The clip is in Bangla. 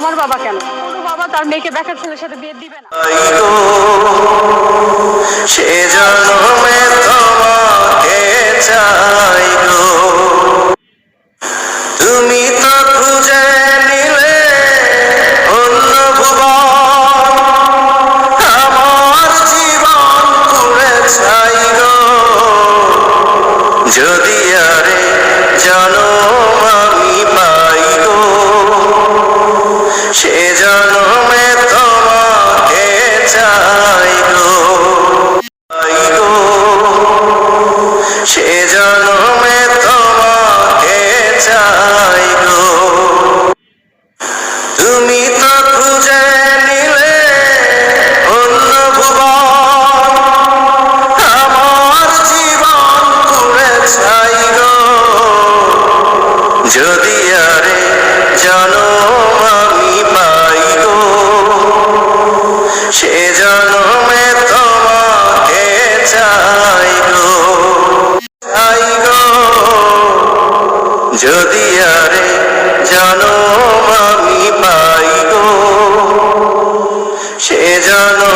আমার বাবা কেন? বাবা তার মেয়েকে বেকার ছেলের সাথে বিয়ে দিবে না। সে তুমি তো জীবন যদি যদি আরে জানো আমি পাই গো, সে জানমে তোমাকে চাই গো চাই গো। যদি আরে জানো আমি পাই গো, সে জানো